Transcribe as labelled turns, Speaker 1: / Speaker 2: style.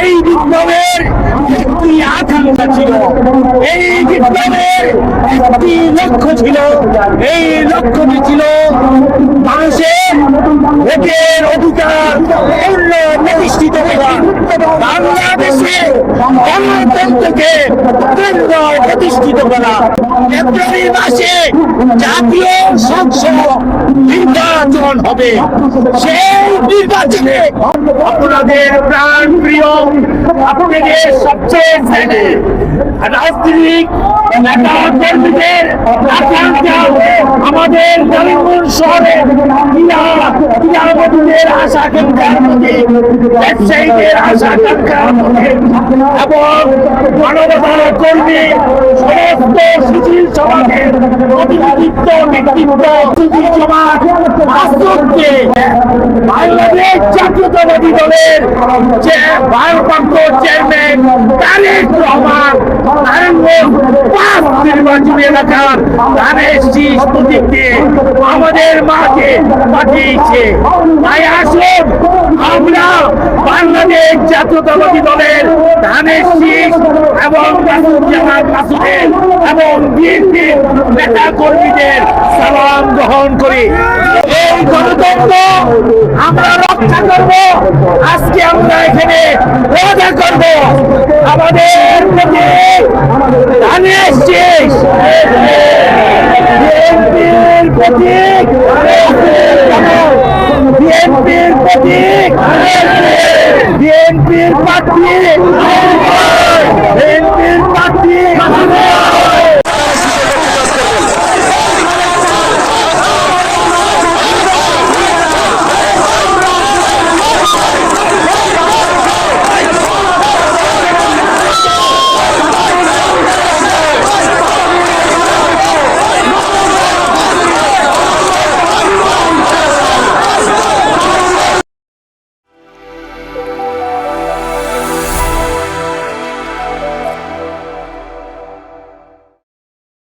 Speaker 1: এই বিপ্লবের একটি আকাঙ্ক্ষা ছিল, এই বিপ্লবের একটি লক্ষ্য ছিল, এই লক্ষ্যটি ছিল মানুষের অধিকার পূর্ণ প্রতিষ্ঠিত করা। বাংলাদেশে গণতন্ত্রকে প্রতিষ্ঠিত করা। ফেব্রুয়ারি মাসে জাতীয় সংসদ নির্বাচন হবে। সেই নির্বাচনে আপনাদের প্রাণ প্রিয় আপনাদের সবচেয়ে নেতা কর্মীদের আকাঙ্ক্ষা আমাদের কালিমপুর শহরে। ক্রীড়া আশা আকাঙ্ক্ষার প্রতি ব্যবসায়ীদের আশা আকাঙ্ক্ষার এবং মানবতার কর্মী জাতীয়তাবাদী দলের যে ভারপ্রাপ্ত চেয়ারম্যান তারেক রহমান আমাদের মাকে পাঠিয়েছে তাই আসুন আমরা বাংলাদেশ জাতীয়তাবাদী দলের ধানের শীষ এবং এবং বিএনপির নেতা কর্মীদের সালাম গ্রহণ করি। এই গণতন্ত্র আমরা রক্ষা করব। আজকে আমরা এখানে রোজা করব। আমাদের প্রতি ধানের শীষ বিএনপির প্রতীক বিএনপির প্রতীক বিএনপির প্রার্থী